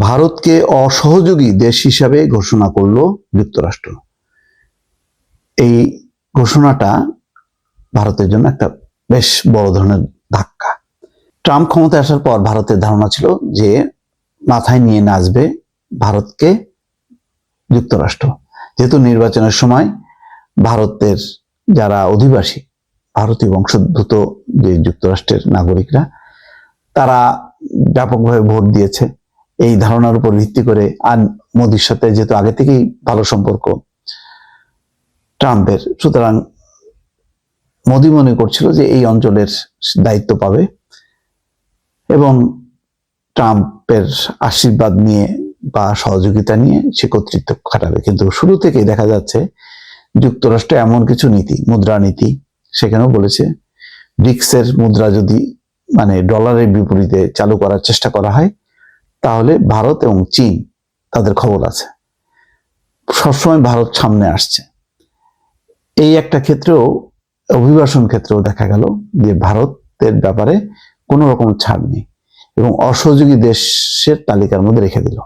ভারতকে অসহযোগী দেশ হিসাবে ঘোষণা করল যুক্তরাষ্ট্র। এই ঘোষণাটা ভারতের জন্য একটা বেশ বড় ধরনের ধাক্কা। ট্রাম্প ক্ষমতায় আসার পর ভারতের ধারণা ছিল যে মাথায় নিয়ে নাচবে ভারতকে যুক্তরাষ্ট্র। যেহেতু নির্বাচনের সময় ভারতের যারা অধিবাসী, ভারতীয় বংশোদ্ভূত যে যুক্তরাষ্ট্রের নাগরিকরা, তারা ব্যাপকভাবে ভোট দিয়েছে। এই ধারণার উপর ভিত্তি করে আর মোদির সাথে যেহেতু আগে থেকেই ভালো সম্পর্ক, ট্রাম্পের, সুতরাং মোদি মনে করছিল যে এই অঞ্চলের দায়িত্ব পাবে এবং ট্রাম্পের আশীর্বাদ নিয়ে বা সহযোগিতা নিয়ে সে কর্তৃত্ব খাটাবে। কিন্তু শুরু থেকেই দেখা যাচ্ছে যুক্তরাষ্ট্র এমন কিছু নীতি, মুদ্রা নীতি, সেখানেও বলেছে ব্রিক্সের মুদ্রা যদি মানে ডলারের বিপরীতে চালু করার চেষ্টা করা হয় তাহলে ভারত এবং চীন তাদের খবর আছে। সবসময় ভারত সামনে আসছে। এই একটা ক্ষেত্রেও, অভিবাসন ক্ষেত্রেও দেখা গেল যে ভারতের ব্যাপারে কোনো রকম ছাড় নেই এবং অসহযোগী দেশের তালিকার মধ্যে রেখে দিল।